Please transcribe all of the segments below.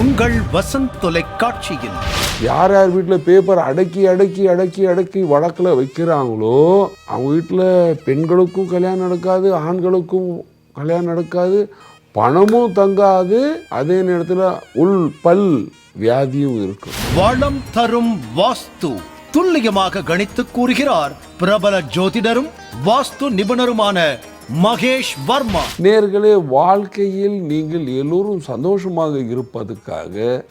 உங்கள் வசந்த் தொலைக்காட்சியில். யார் யார் வீட்டில் பேப்பர் அடக்கி அடக்கி அடக்கி அடக்கி வழக்கில் வைக்கிறாங்களோ அவங்க வீட்டில் பெண்களுக்கும் கல்யாணம் நடக்காது ஆண்களுக்கும் கல்யாணம் நடக்காது பணமும் தங்காது அதே நேரத்தில் உள் பல் வியாதியும் இருக்கும். வளம் தரும் வாஸ்து துல்லியமாக கணித்து கூறுகிறார் பிரபல ஜோதிடரும் வாஸ்து நிபுணருமான மகேஷ் வர்மா. நேர்களே வாழ்க்கையில் நீங்கள் எல்லோரும் சந்தோஷமாக இருப்பதற்காக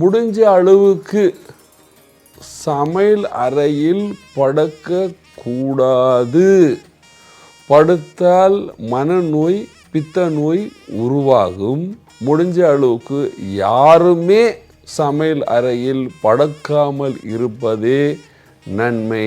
முடிஞ்ச அளவுக்கு சமையல் அறையில் படுக்க கூடாது படுத்தால் மனநோய் பித்த நோய் உருவாகும். முடிஞ்ச அளவுக்கு யாருமே சமையல் அறையில் படுக்காமல் இருப்பதே நன்மை.